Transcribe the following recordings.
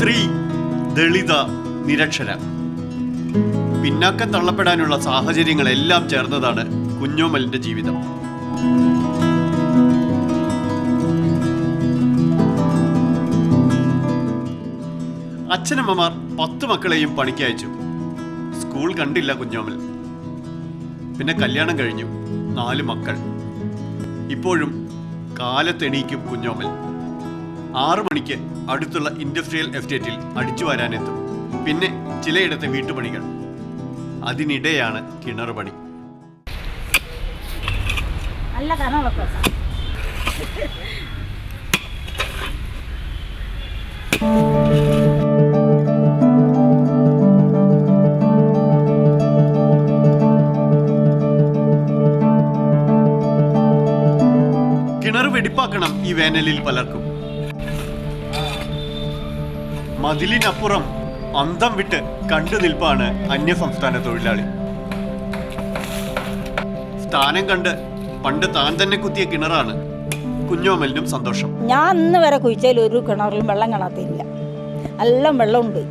ലളിത നിരക്ഷര പിന്നാക്കം തള്ളപ്പെടാനുള്ള സാഹചര്യങ്ങളെല്ലാം ചേർന്നതാണ് കുഞ്ഞോമലിന്റെ ജീവിതം. അച്ഛനമ്മമാർ പത്ത് മക്കളെയും പണിക്ക് അയച്ചു. സ്കൂൾ കണ്ടില്ല കുഞ്ഞോമൽ. പിന്നെ കല്യാണം കഴിഞ്ഞു നാല് മക്കൾ. ഇപ്പോഴും കാലത്തെണീക്കും കുഞ്ഞോമൽ. ആറു മണിക്ക് അടുത്തുള്ള ഇൻഡസ്ട്രിയൽ എസ്റ്റേറ്റിൽ അടിച്ചു വരാനെത്തും. പിന്നെ ചിലയിടത്തെ വീട്ടുപണികൾ. അതിനിടെയാണ് കിണർ പണി. നല്ല കനമുള്ള കിണർ വെടിപ്പാക്കണം ഈ വേനലിൽ പലർക്കും. മതിലിനപ്പുറം അന്തം വിട്ട് കണ്ടു നിൽപ്പാണ് അന്യസംസ്ഥാന തൊഴിലാളി. സ്ഥാനം കണ്ട് പണ്ട് താൻ തന്നെ കുത്തിയ കിണറാണ് കുഞ്ഞോമലിനും സന്തോഷം. ഞാൻ ഇന്ന് വരെ കുഴിച്ചാൽ ഒരു കിണറിലും വെള്ളം കാണാത്തില്ല എല്ലാം വെള്ളമുണ്ട്.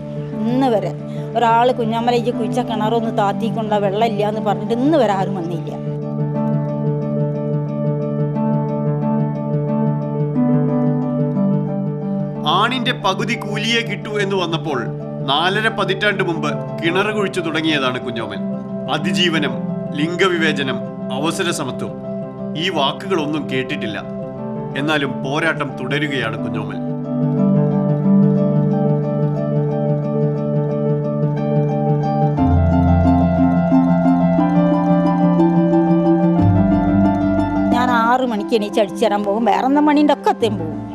ഇന്ന് വരെ ഒരാൾ കുഞ്ഞാമലേക്ക് കുഴിച്ച കിണറൊന്ന് താത്തിക്കൊണ്ട വെള്ളം ഇല്ല എന്ന് പറഞ്ഞിട്ട് ഇന്ന് വരെ ആരും വന്നില്ല. ആണിന്റെ പകുതി കൂലിയെ കിട്ടൂ എന്ന് വന്നപ്പോൾ നാലര പതിറ്റാണ്ട് മുമ്പ് കിണർ കുഴിച്ചു തുടങ്ങിയതാണ് കുഞ്ഞോമൻ. അതിജീവനം ലിംഗവിവേചനം അവസര സമത്വം ഈ വാക്കുകളൊന്നും കേട്ടിട്ടില്ല. എന്നാലും പോരാട്ടം തുടരുകയാണ് കുഞ്ഞോമൻ. ഞാൻ ആറു മണിക്ക് എണീച്ച് അടിച്ചു തരാൻ പോകും. വേറെ എന്താ മണീന്റെ ഒക്കെ എത്തേം പോകും.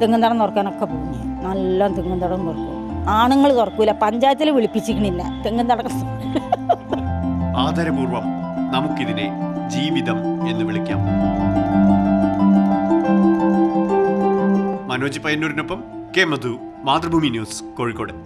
തെങ്ങും തടം തുറക്കാനൊക്കെ പോകും നല്ല തെങ്ങും തടം തുറക്കും. ആണുങ്ങൾ തുറക്കൂല പഞ്ചായത്തിൽ വിളിപ്പിച്ചിരിക്കണില്ല. തെങ്ങും തടം ആദരപൂർവം നമുക്കിതിനെ ജീവിതം എന്ന് വിളിക്കാം. മനോജ് പയ്യന്നൂരിനൊപ്പം കെ മധു മാതൃഭൂമി ന്യൂസ് കോഴിക്കോട്.